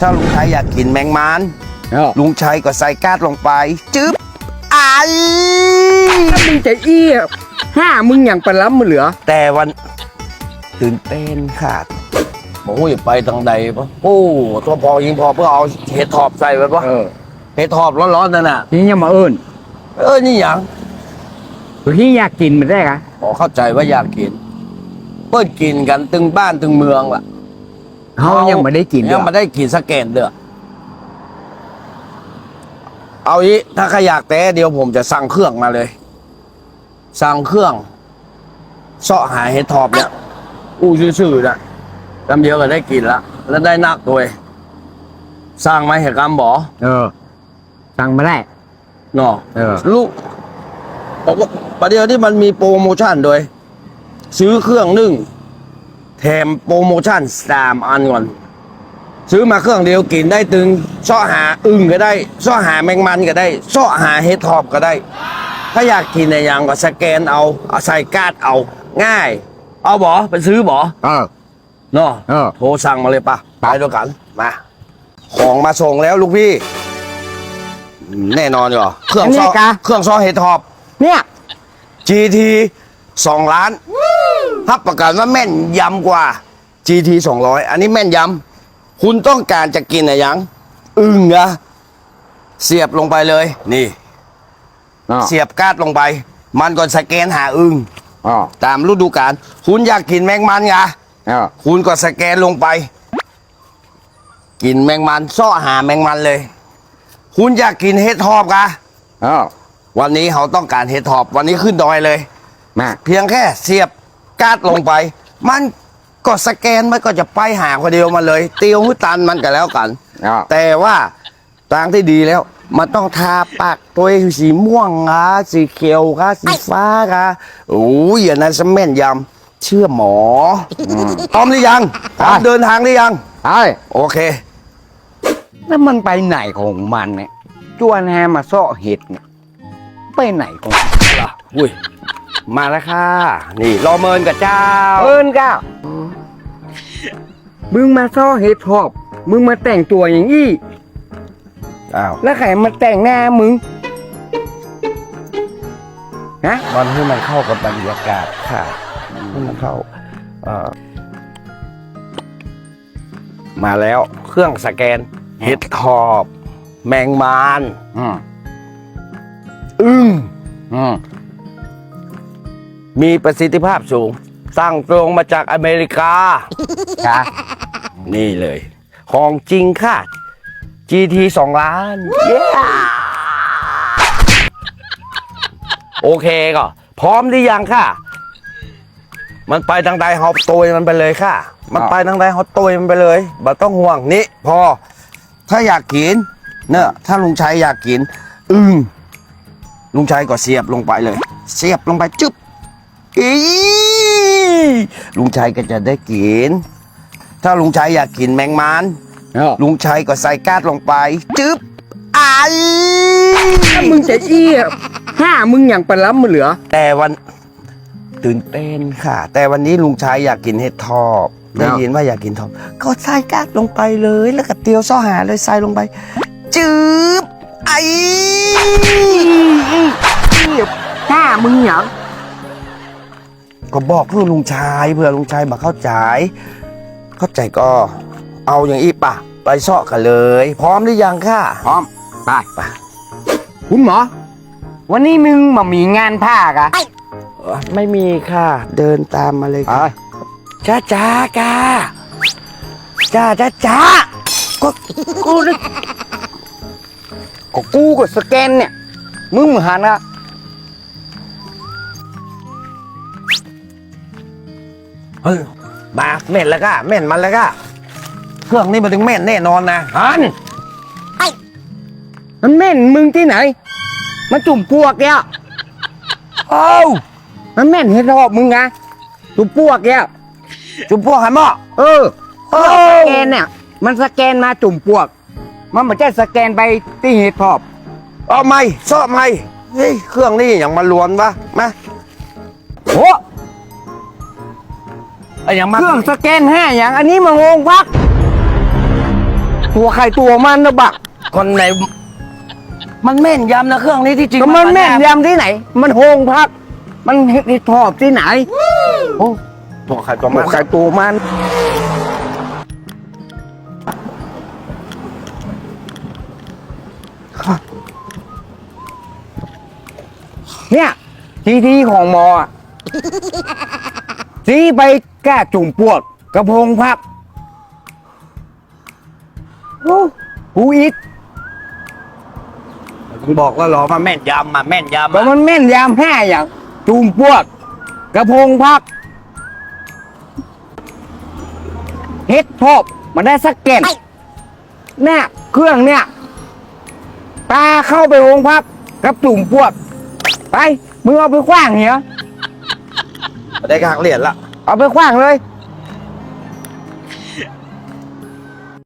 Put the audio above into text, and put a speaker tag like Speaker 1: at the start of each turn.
Speaker 1: ถ้าลุงชัยอยากกินแมงมัน
Speaker 2: เออ
Speaker 1: ลุงชัยก็ใส่กาดลงไป จึ๊บไอ
Speaker 2: ถ้ามึงจะอี้อะห้ามึงอย่างปลาล้ำมือเหลือ
Speaker 1: แต่วันตื่นเต้นขาดโอ้ยไปทางใดปะโอ้ตัวพอยิงพอเพื่อเอาเห็ดทอบใส่ไว้ปะ
Speaker 2: เออ
Speaker 1: เห็ดทอบร้อนๆนั่นน่ะ
Speaker 2: นี่ยังมาเอิญ
Speaker 1: เออนี่หยัง
Speaker 2: ที่อยากกินมันได้กะ
Speaker 1: พอเข้าใจว่าอยากกิน เปิดกินกันตึงบ้านตึงเมืองล่ะ
Speaker 2: เขายังไม่ได้กินเล
Speaker 1: ยังไม่ได้กินสแกนเด้อเอาอีถ้าใครอยากแต่เดี๋ยวผมจะสั่งเครื่องมาเลย สั่งเครื่องเสาะหาเห็ดทอบเนี่ย อู้ซื่อๆนะลำเดียวก็ได้กินละแล้วได้นักด้วยสร้างไหมเห็ดกำบอ
Speaker 2: เออสั่งมาได้
Speaker 1: เนาะ
Speaker 2: เออ
Speaker 1: ลูกบอกว่าประเดี๋ยวที่มันมีโปรโมชั่นโดย ซื้อเครื่องนึ่ง แถมโปรโมชั่นสามอันก่อน ซื้อมาเครื่องเดียวกินได้ตึงเสาะหาอึ่งก็ได้เสาะหาแมงมันก็ได้เสาะหาเห็ดทอบก็ได้ ถ้าอยากกินในอย่างก็สแกนเอาเอาใส่การ์ดเอา ง่าย เอาบอไปซื้อบอ
Speaker 2: เออ
Speaker 1: เนาะ
Speaker 2: เออ
Speaker 1: โทรสั่งมาเลยปะไปด้วยกันมา ของมาส่งแล้วลูกพี่อืมแน่นอนอยู่เครื่อง
Speaker 2: อันนี้
Speaker 1: ซ้อ
Speaker 2: กะ
Speaker 1: เครื่องซ้อเฮดทอป
Speaker 2: เนี่ย
Speaker 1: GT 2ล้าน รับประกันว่าแม่นยำกว่า GT 200 อันนี้แม่นยำคุณต้องการจะกินอะไรยังอึ่งอะเสียบลงไปเลยนี่
Speaker 2: อ๋อ
Speaker 1: เสียบการ์ดลงไป มันก็สแกนหาอึ่ง
Speaker 2: อ๋อ
Speaker 1: ตามฤดูกาลคุณอยากกินแมงมันไง
Speaker 2: เออ
Speaker 1: คุณก็สแกนลงไป กินแมงมันซ่อหาแมงมันเลย คุณอยากกินเห็ดทอบกะ
Speaker 2: เออ
Speaker 1: วันนี้เขาต้องการเห็ดทอบวันนี้ขึ้นดอยเลย
Speaker 2: มา
Speaker 1: เพียงแค่เสียบ การ์ดลงไป มันก็สแกนมันก็จะไปหาคนเดียวมาเลยเตียวหุตันมันก็แล้วกัน
Speaker 2: อ๋อ
Speaker 1: แต่ว่าทางที่ดีแล้ว มันต้องทาปากตัวสีม่วงอะสีเขียวค่ะสีฟ้าค่ะโอ้ยอย่างนั้นสแม่นยำเชื่อหมออพร้อมหรือยังพร้อมเดินทางหรือยัง
Speaker 2: ไอ้
Speaker 1: โอเค
Speaker 2: แล้วมันไปไหนของมันเนี่ยจวนแฮมาเซาะเห็ดเนี่ยไปไหนของมัน
Speaker 1: ล่ะอุ้ย มาแล้วค่ะ นี่รอเมินกับเจ้า
Speaker 2: เอิญก้ามึงมาเซาะเห็ดทอบ มึงมาแต่งตัวอย่างอี้
Speaker 1: อ้าว
Speaker 2: แล้วใครมาแต่งหน้ามึงฮะ
Speaker 1: มันให้มันเข้ากับบรรยากาศค่ะให้มันเข้าเอ่อมาแล้วเครื่องสแกน เห็ดทอบ แมงมาน
Speaker 2: อืม
Speaker 1: อึ้ง
Speaker 2: อืม
Speaker 1: มีประสิทธิภาพสูงสร้างตรงมาจากอเมริกา
Speaker 2: ค่ะ
Speaker 1: นี่เลย ของจริงค่ะ GT 2 ล้าน เย้โอเคก็ พร้อมหรือยังค่ะ มันไปทางใดฮอปโตยมันไปเลยค่ะ มันไปทางใดฮอปโตยมันไปเลยบ่ต้องห่วงนี่พอ ถ้าอยากกิน เนอะถ้าลุงชัยอยากกิน อึ้งลุงชัยก็เสียบลงไปเลย เสียบลงไปจึ๊บ อีลุงชัยก็จะได้กิน ถ้าลุงชัยอยากกินแมงมัน
Speaker 2: เออ
Speaker 1: ลุงชัยก็ใส่การ์ดลงไป จึ๊บไอ
Speaker 2: ถ้ามึงจะอี้อะห้ามึงอย่างปลาล้ำมือเหลือ
Speaker 1: แต่วันตื่นเต้นค่ะ แต่วันนี้ลุงชัยอยากกินเห็ดทอบ
Speaker 2: ครับ
Speaker 1: ได้ยินว่าอยากกินทอบก็ใส่การ์ดลงไปเลย แล้วก็เตียวซ่อหาเลยใส่ลงไป จึ๊บไอ
Speaker 2: ห้ามึงอย่าง
Speaker 1: ก็บอกเพื่อลุงชายเพื่อลุงชายมาเข้าใจ เข้าใจก็เอาอย่างอีป่ะ ไปซ่อกันเลย พร้อมหรือยังค่ะ
Speaker 2: พร้อมไป
Speaker 1: ไป
Speaker 2: คุณหมอวันนี้มึงมามีงานผ้ากะ
Speaker 1: เอ่อไม่มีค่ะ เดินตามมาเลย
Speaker 2: ไป
Speaker 1: ค่ะจ้าจ้ากาจ้าจ้าจ้าก็
Speaker 2: กูนึกก็กูก็สแกนเนี่ย มึงมาหันอะ
Speaker 1: เฮ้ยมาแม่นแล้วก็แม่นมันแล้วก็เครื่องนี้มันถึงแม่นแน่นอนนะฮัน
Speaker 2: มันแม่นมึงที่ไหน มันจุ่มพวกเนี่ย
Speaker 1: เอ้า
Speaker 2: มันแม่นเฮ็ดรอบมึงไงจุ่มพวกเนี่ย
Speaker 1: จุ๊บพวกหันหม้อ
Speaker 2: เออ
Speaker 1: เอ้า
Speaker 2: สแกนเนี่ย มันสแกนมาจุ่มพวก มันไม่ใช่สแกนไปที่เฮ็ดพอบ
Speaker 1: เอาไม่ซ่อไม่เฮ้ยเครื่องนี้อย่างมาลวนวะมา
Speaker 2: โอ้
Speaker 1: ไอ้อย่างมา
Speaker 2: เครื่องสแกนห้าอย่างอันนี้มางงพัก ตัวใครตัวมันนะบัก
Speaker 1: คนไหน มันแม่นยำนะเครื่องนี้ที่จริง
Speaker 2: ก็มันแม่นยำที่ไหน มันโฮงพัก มันเห็ดทอบที่ไหนโอ้
Speaker 1: ตัวใครตัว
Speaker 2: ตั
Speaker 1: มั
Speaker 2: วนใครตัวมันเนี่ยทีทีของหมออะทีไป แก้จุ่มปวด กระพงพักโอ้หูอิด
Speaker 1: ผมบอกแล้วเหรอมาแม่นยำมาแม่นยำ
Speaker 2: ก็
Speaker 1: อะ
Speaker 2: มันแม่นยามแห่อย่าง จุ่มปวด กระพงพักเฮ็ดทอบมันได้สักแก่นเนี่ยเครื่องเนี่ยตาเข้าไปโรงพักกับจุ่มปวด ไปมึงเอาไปขว้างเหีย
Speaker 1: ได้กหักเหรียญละ
Speaker 2: เอาไปขว้างเลย
Speaker 1: เ